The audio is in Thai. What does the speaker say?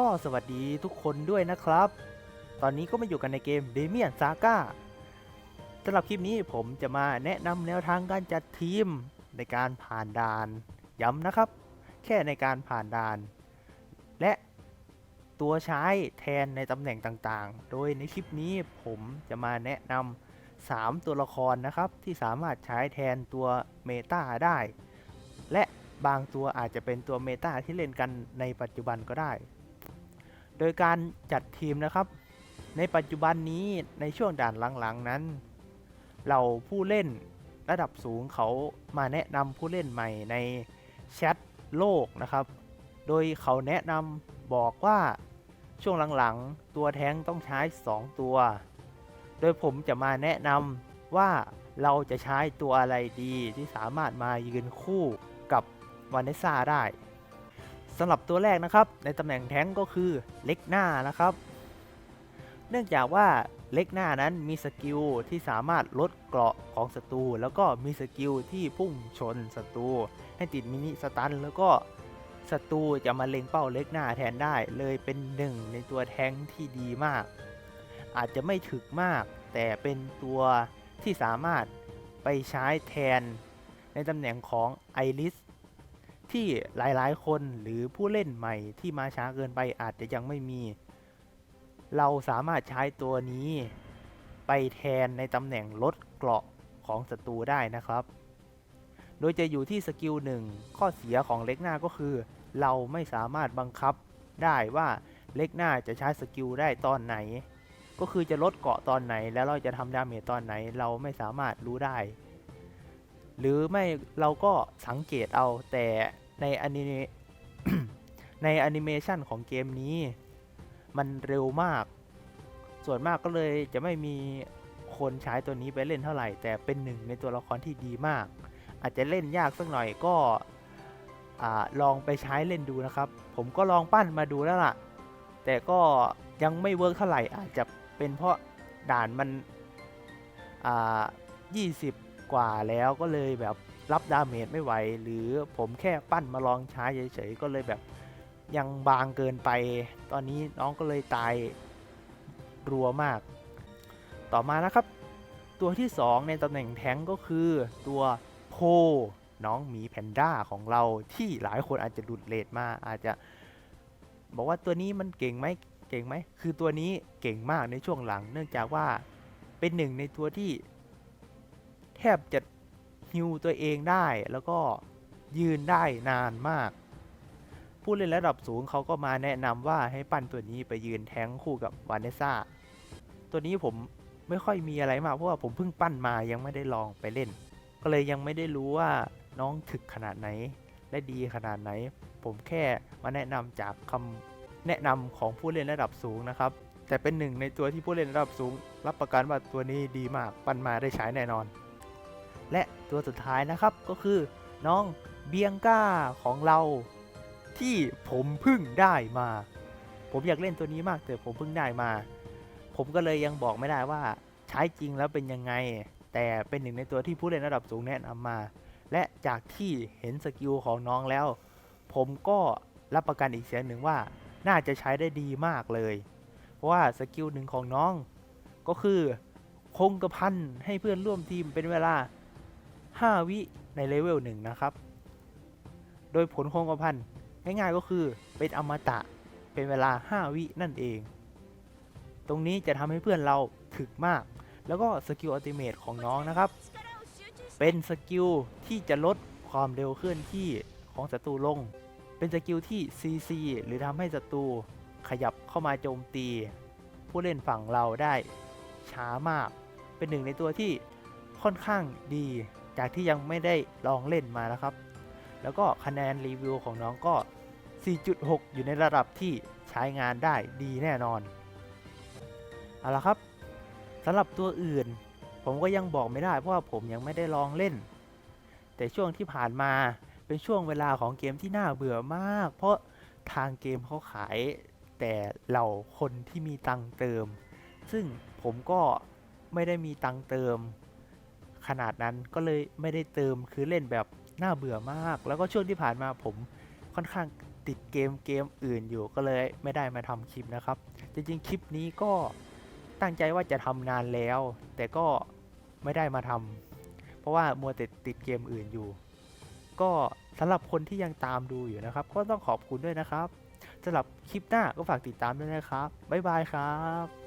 ก็สวัสดีทุกคนด้วยนะครับ ตอนนี้ก็มาอยู่กันในเกม d ดเมียนซาก้าสำหรับคลิปนี้ผมจะมาแนะนำแนวทางการจัดทีมในการผ่านด่าน ย้ำนะครับ แค่ในการผ่านด่าน และตัวใช้แทนในตำแหน่งต่างๆ โดยในคลิปนี้ผมจะมาแนะนำ3ตัวละครนะครับ ที่สามารถใช้แทนตัวเมตาได้ และบางตัวอาจจะเป็นตัวเมตาที่เล่นกันในปัจจุบันก็ได้ โดยการจัดทีมนะครับ ในปัจจุบันนี้ในช่วงด่านหลังๆนั้น เราผู้เล่นระดับสูงเขามาแนะนำผู้เล่นใหม่ในแชทโลกนะครับ โดยเขาแนะนำบอกว่าช่วงหลังๆ ตัวแท้งต้องใช้ 2 ตัว โดยผมจะมาแนะนำว่าเราจะใช้ตัวอะไรดีที่สามารถมายืนคู่กับวานเนซ่าได้ สำหรับตัวแรกนะครับ ในตำแหน่งแท้งก็คือเล็กหน้านะครับ เนื่องจากว่าเล็กหน้านั้นมีสกิลที่สามารถลดเกราะของศัตรูแล้วก็มีสกิลที่พุ่งชนศัตรูให้ติดมินิสตันแล้วก็ศัตรูจะมาเล็งเป้าเล็กหน้าแทนได้ เลยเป็นหนึ่งในตัวแท้งที่ดีมาก อาจจะไม่ถึกมาก แต่เป็นตัวที่สามารถไปใช้แทน ในตำแหน่งของไอริส ที่หลายๆ คนหรือผู้เล่นใหม่ที่มาช้าเกินไปอาจจะยังไม่มี เราสามารถใช้ตัวนี้ ไปแทนในตำแหน่งลดเกราะของศัตรูได้นะครับ โดยจะอยู่ที่สกิลหนึ่งข้อเสียของเล็กหน้าก็คือ เราไม่สามารถบังคับได้ว่าเล็กหน้าจะใช้สกิลได้ตอนไหน ก็คือจะลดเกราะตอนไหน แล้วเราจะทำดาเมจตอนไหน เราไม่สามารถรู้ได้ หรือไม่เราก็สังเกตเอาแต่ ในอนิเมในแอนิเมชันของเกมนี้ มันเร็วมาก ส่วนมากก็เลยจะไม่มีคนใช้ตัวนี้ไปเล่นเท่าไหร่ แต่เป็นหนึ่งในตัวละครที่ดีมาก อาจจะเล่นยากสักหน่อยก็อลองไปใช้เล่นดูนะครับ ผมก็ลองปั้นมาดูแล้วล่ะ แต่ก็ยังไม่เวิร์กเท่าไหร่อาจจะเป็นเพราะด่านมัน อ่า 20 กว่าแล้วก็เลยแบบ รับดาเมจไม่ไหว หรือผมแค่ปั้นมาลองใช้เฉยๆก็เลยแบบยังบางเกินไป ตอนนี้น้องก็เลยตายรัวมาก ต่อมานะครับ ตัวที่ 2 ในตำแหน่งแท้งก็คือตัวโพน้องหมีแพนด้าของเราที่หลายคนอาจจะดุดเลดมาอาจจะ บอกว่าตัวนี้มันเก่งไหมเก่งไหม คือตัวนี้เก่งมากในช่วงหลัง เนื่องจากว่าเป็นหนึ่งในตัวที่ แทบจะ ฮิวตัวเองได้แล้วก็ยืนได้นานมาก ผู้เล่นระดับสูงเขาก็มาแนะนำว่าให้ปั้นตัวนี้ไปยืนแท้งคู่กับวานเนซ่า ตัวนี้ผมไม่ค่อยมีอะไรมากเพราะว่าผมเพิ่งปั้นมายังไม่ได้ลองไปเล่น ก็เลยยังไม่ได้รู้ว่าน้องถึกขนาดไหนและดีขนาดไหน ผมแค่มาแนะนำจากคำแนะนำของผู้เล่นระดับสูงนะครับ แต่เป็นหนึ่งในตัวที่ผู้เล่นระดับสูง รับประกันว่าตัวนี้ดีมากปั้นมาได้ใช้แน่นอน และ ตัวสุดท้ายนะครับก็คือน้องเบียงก้าของเรา ที่ผมเพิ่งได้มา ผมอยากเล่นตัวนี้มากแต่ผมเพิ่งได้มา ผมก็เลยยังบอกไม่ได้ว่าใช้จริงแล้วเป็นยังไง แต่เป็นหนึ่งในตัวที่ผู้เล่นระดับสูงแนะนำมา และจากที่เห็นสกิลของน้องแล้ว ผมก็รับประกันอีกเสียงหนึ่งว่าน่าจะใช้ได้ดีมากเลย เพราะว่าสกิลหนึ่งของน้อง ก็คือคงกระพันให้เพื่อนร่วมทีมเป็นเวลา 5 วิในเลเวลหนึ่งนะครับ โดยผลคงกระพันง่ายๆก็คือเป็นอมตะเป็นเวลา 5 วินั่นเอง ตรงนี้จะทำให้เพื่อนเราถึกมาก แล้วก็สกิลอัลติเมทของน้องนะครับ เป็นสกิลที่จะลดความเร็วเคลื่อนที่ของศัตรูลง เป็นสกิลที่ CC หรือทำให้ศัตรูขยับเข้ามาโจมตี ผู้เล่นฝั่งเราได้ช้ามาก เป็นหนึ่งในตัวที่ค่อนข้างดี จากที่ยังไม่ได้ลองเล่นมานะครับ แล้วก็คะแนนรีวิวของน้องก็ 4.6 อยู่ในระดับที่ใช้งานได้ดีแน่นอน เอาละครับสำหรับตัวอื่น ผมก็ยังบอกไม่ได้เพราะว่าผมยังไม่ได้ลองเล่น แต่ช่วงที่ผ่านมาเป็นช่วงเวลาของเกมที่น่าเบื่อมาก เพราะทางเกมเขาขายแต่เหล่าคนที่มีตังเติม ซึ่งผมก็ไม่ได้มีตังเติม ขนาดนั้นก็เลยไม่ได้เติมคือเล่นแบบน่าเบื่อมาก แล้วก็ช่วงที่ผ่านมาผมค่อนข้างติดเกมเกมอื่นอยู่ก็เลยไม่ได้มาทำคลิปนะครับ จริงๆ คลิปนี้ก็ตั้งใจว่าจะทำนานแล้ว แต่ก็ไม่ได้มาทำเพราะว่ามัวแต่ติดเกมอื่นอยู่ ก็สำหรับคนที่ยังตามดูอยู่นะครับ ก็ต้องขอบคุณด้วยนะครับสำหรับคลิปหน้าก็ฝากติดตามด้วยนะครับบ๊ายบายครับ